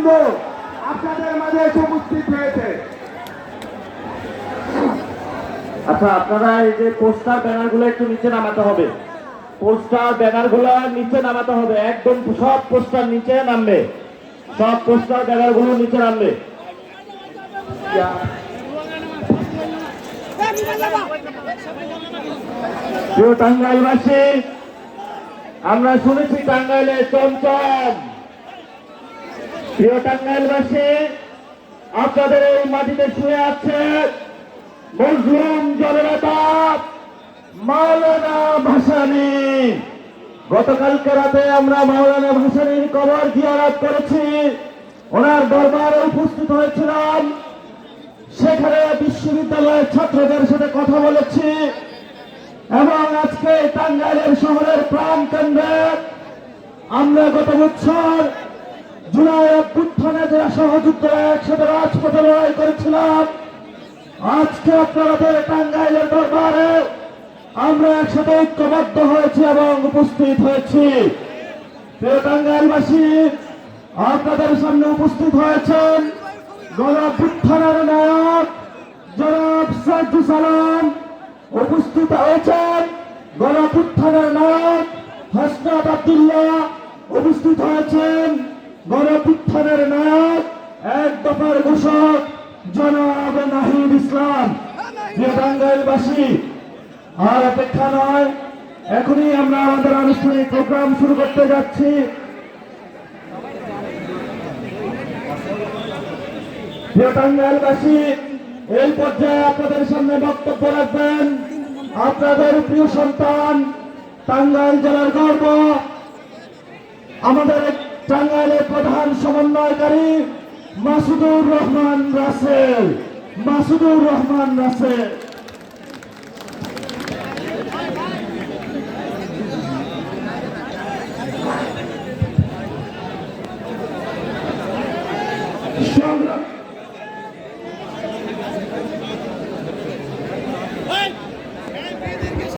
বিন্দু আপনাদের মাঝে এসে উপস্থিত হয়েছে। আচ্ছা আপনারা এই যে পোস্টার ব্যানারগুলো একটু নিচে নামাতে হবে। পোস্টার ব্যানারগুলো নিচে নামাতে হবে। একদম সব পোস্টার নিচে নামবে। সব পোস্টার ব্যানারগুলো নিচে নামবে। টাঙ্গাইলবাসী, আমরা শুনেছি টাঙ্গাইলে চমচম। প্রিয় টাঙ্গাইলবাসী আপনাদের এই মাটিতে শুয়ে আছে মজলুম জননেতা মাওলানা ভাসানি। গতকালকে রাতে আমরা মাওলানা ভাসানির কবর জিয়ারত করেছি। ওনার দরবারে উপস্থিত হয়েছিলাম। সেখানে বিশ্ববিদ্যালয়ের ছাত্রদের সাথে কথা বলেছি এবং আজকে টাঙ্গাইলের শহরের প্রাণ কেন্দ্রে আমরা গত বছর জুলাই অভ্যুত্থানে যারা সহযুক্তরা একসাথে রাজপথে লড়াই করেছিলাম, আজকে আপনাদের টাঙ্গাইলের দরবারে আমরা একসাথে ঐক্যবদ্ধ হয়েছি এবং উপস্থিত হয়েছি। টাঙ্গাইলবাসী, আপনাদের সামনে উপস্থিত হয়েছেন গণপুত্থানের নায়ক জনাব সাজু সালাম। উপস্থিত হয়েছেন গণপুত্থানের নায়ক হাসনাত আব্দুল্লাহ। উপস্থিত হয়েছেন গণপুত্থানের নায়ক, এক দফার ঘোষক, জনাব নাহিদ ইসলাম। টাঙ্গাইলবাসী, আর অপেক্ষা নয়, এখনই আমরা আমাদের আনুষ্ঠানিক প্রোগ্রাম শুরু করতে যাচ্ছি। টাঙ্গাইলবাসী, এই পর্যায়ে আপনাদের সামনে বক্তব্য রাখবেন। আপনাদের প্রিয় সন্তান, টাঙ্গাইল জেলার গর্ব। আমাদের টাঙ্গাইলের প্রধান সমন্বয়কারী মাসুদুর রহমান রাসেল। মাসুদুর রহমান রাসেল। সংগ্রামী